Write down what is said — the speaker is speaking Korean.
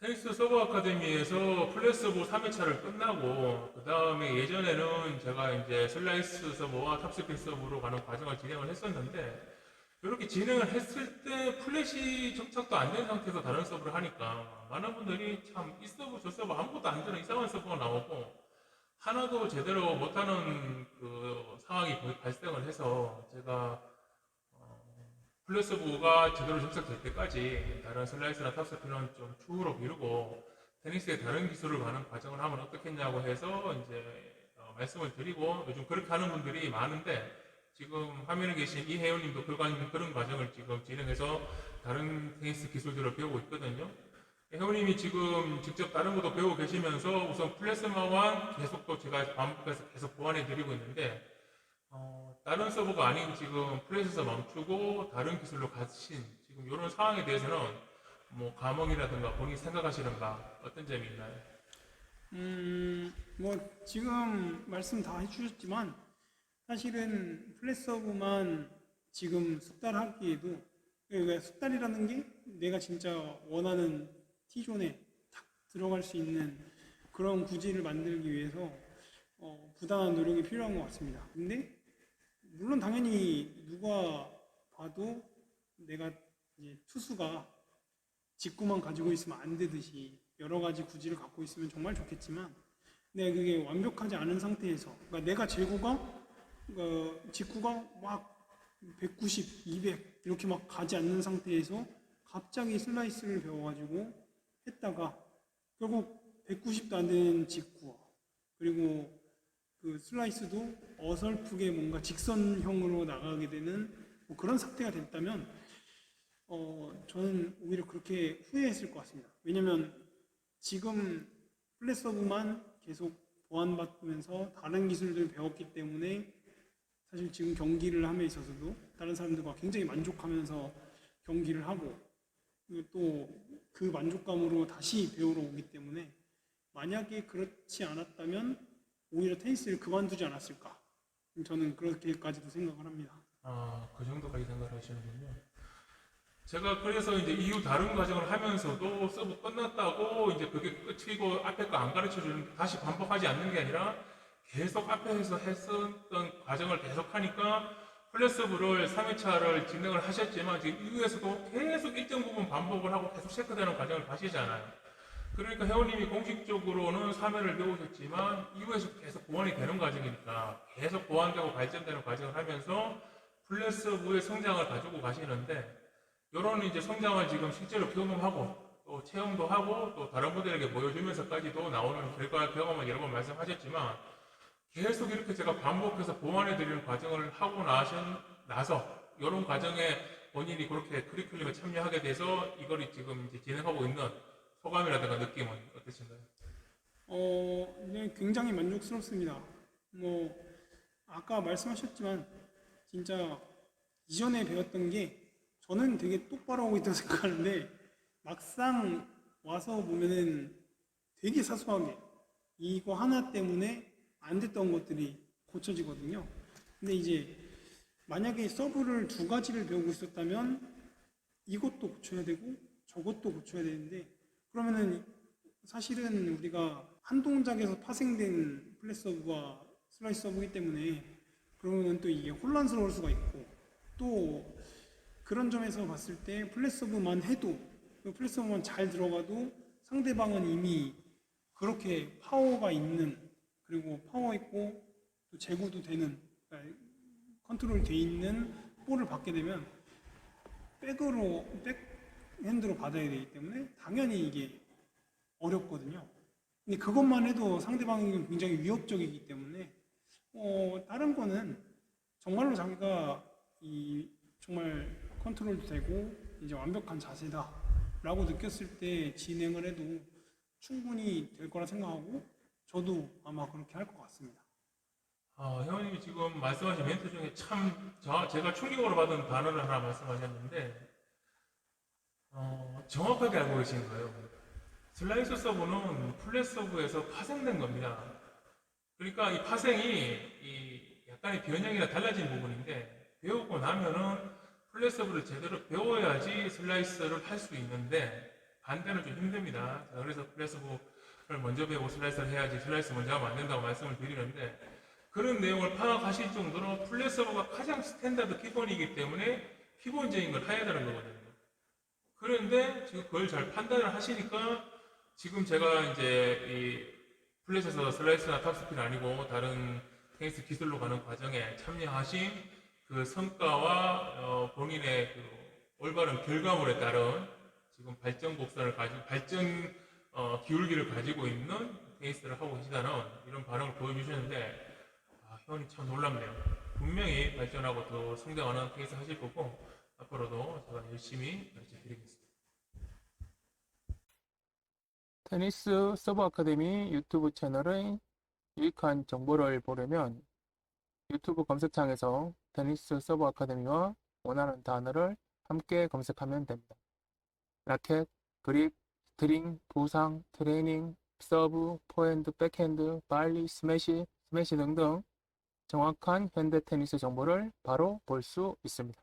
테니스 서버 아카데미에서 플랫서브 3회차를 끝나고 그 다음에 예전에는 제가 이제 슬라이스 서버와 탑스핀 서버로 가는 과정을 진행을 했었는데 이렇게 진행을 했을 때 플랫이 정착도 안 된 상태에서 다른 서버를 하니까 많은 분들이 참 이 서버 저 서버 아무것도 안 되는 이상한 서버가 나오고 하나도 제대로 못하는 그 상황이 발생을 해서 제가 어, 플랫서브가 제대로 정착될 때까지 다른 슬라이스나 탑스핀은 좀 추후로 미루고 테니스의 다른 기술을 가는 과정을 하면 어떻겠냐고 해서 이제 어, 말씀을 드리고 요즘 그렇게 하는 분들이 많은데 지금 화면에 계신 이혜원님도 그런, 과정을 지금 진행해서 다른 테니스 기술들을 배우고 있거든요. 혜원님이 지금 직접 다른 것도 배우고 계시면서 우선 플랫스마만 계속 또 제가 반복해서 계속 보완해 드리고 있는데 어, 다른 서버가 아닌 지금 플랫에서 멈추고 다른 기술로 가신 지금 이런 상황에 대해서는 뭐 감흥이라든가 본인이 생각하시는 바 어떤 점이 있나요? 음, 뭐 지금 말씀 다 해주셨지만 사실은 플랫 서브만 지금 숙달 하기에도 숙달이라는 게 내가 진짜 원하는 T존에 탁 들어갈 수 있는 그런 구질을 만들기 위해서 어, 부당한 노력이 필요한 것 같습니다. 근데 물론 당연히 누가 봐도 내가 이제 투수가 직구만 가지고 있으면 안 되듯이 여러 가지 구질을 갖고 있으면 정말 좋겠지만 근데 그게 완벽하지 않은 상태에서 그러니까 내가 제구가 그러니까 직구가 막 190, 200 이렇게 막 가지 않는 상태에서 갑자기 슬라이스를 배워가지고 했다가 결국 190도 안 되는 직구 그리고 그 슬라이스도 어설프게 뭔가 직선형으로 나가게 되는 뭐 그런 상태가 됐다면 어 저는 오히려 그렇게 후회했을 것 같습니다. 왜냐면 지금 플랫서브만 계속 보완받으면서 다른 기술들을 배웠기 때문에 사실 지금 경기를 함에 있어서도 다른 사람들과 굉장히 만족하면서 경기를 하고 또 그 만족감으로 다시 배우러 오기 때문에 만약에 그렇지 않았다면 오히려 테니스를 그만두지 않았을까 저는 그렇게까지도 생각을 합니다. 아, 그 정도까지 생각을 하시는군요. 제가 그래서 이제 이후 다른 과정을 하면서도 서브 끝났다고 이제 그게 끝이고 앞에 거 안 가르쳐 주는 다시 반복하지 않는 게 아니라 계속 앞에서 했었던 과정을 계속 하니까 플랫서브를 3회차를 진행을 하셨지만 지금 이후에서도 계속 일정 부분 반복을 하고 계속 체크되는 과정을 가시잖아요. 그러니까 회원님이 공식적으로는 3회를 배우셨지만 이후에서 계속 보완이 되는 과정이니까 계속 보완되고 발전되는 과정을 하면서 플랫서브의 성장을 가지고 가시는데 이런 이제 성장을 지금 실제로 경험하고 또 체험도 하고 또 다른 분들에게 보여주면서까지도 나오는 결과 경험을 여러 번 말씀하셨지만 계속 이렇게 제가 반복해서 보완해 드리는 과정을 하고 나신 나서 이런 과정에 본인이 그렇게 커리큘럼에 참여하게 돼서 이걸 지금 이제 진행하고 있는 소감이라든가 느낌은 어떠신가요? 어, 네, 굉장히 만족스럽습니다. 뭐 아까 말씀하셨지만 진짜 이전에 배웠던 게 저는 되게 똑바로 하고 있다고 생각하는데 막상 와서 보면은 되게 사소하게 이거 하나 때문에 안 됐던 것들이 고쳐지거든요. 근데 이제 만약에 서브를 두 가지를 배우고 있었다면 이것도 고쳐야 되고 저것도 고쳐야 되는데 그러면은 사실은 우리가 한 동작에서 파생된 플랫 서브와 슬라이스 서브이기 때문에 그러면 또 이게 혼란스러울 수가 있고 또 그런 점에서 봤을 때 플랫 서브만 해도 그 플랫 서브만 잘 들어가도 상대방은 이미 그렇게 파워가 있는 그리고 파워 있고 또 제구도 되는 그러니까 컨트롤 돼 있는 볼을 받게 되면 백으로 백 핸드로 받아야 되기 때문에 당연히 이게 어렵거든요. 근데 그것만 해도 상대방이 굉장히 위협적이기 때문에 어, 다른 거는 정말로 자기가 이 정말 컨트롤도 되고 이제 완벽한 자세다라고 느꼈을 때 진행을 해도 충분히 될 거라 생각하고 저도 아마 그렇게 할 것 같습니다. 아, 회원님이 지금 말씀하신 멘트 중에 참 저, 제가 충격으로 받은 단어를 하나 말씀하셨는데 어, 정확하게 알고 계신 거예요. 슬라이스 서브는 플랫 서브에서 파생된 겁니다. 그러니까 이 파생이 이 약간의 변형이나 달라진 부분인데 배우고 나면은 플랫 서브를 제대로 배워야지 슬라이스를 할 수 있는데 반대는 좀 힘듭니다. 자, 그래서 플레스브를 먼저 배우고 슬라이스를 해야지 슬라이스 먼저 하면 안 된다고 말씀을 드리는데 그런 내용을 파악하실 정도로 플레서버가 가장 스탠다드 기본이기 때문에 기본적인 걸 해야 되는 거거든요. 그런데 지금 그걸 잘 판단을 하시니까 지금 제가 이제 이 플랫에서 슬라이스나 탑스피는 아니고 다른 테니스 기술로 가는 과정에 참여하신 그 성과와 어, 본인의 그 올바른 결과물에 따른 지금 발전 곡선을 가지고 발전 어, 기울기를 가지고 있는 테니스를 하고 계시다는 이런 반응을 보여주셨는데 아, 회원님 참 놀랍네요. 분명히 발전하고 더 성장하는 테니스 하실 거고 앞으로도 제가 열심히 가르쳐 드리겠습니다. 테니스 서브 아카데미 유튜브 채널의 유익한 정보를 보려면 유튜브 검색창에서 테니스 서브 아카데미와 원하는 단어를 함께 검색하면 됩니다. 라켓, 그립, 스트링, 부상, 트레이닝, 서브, 포핸드, 백핸드, 발리, 스매시, 스매시 등등 정확한 현대 테니스 정보를 바로 볼 수 있습니다.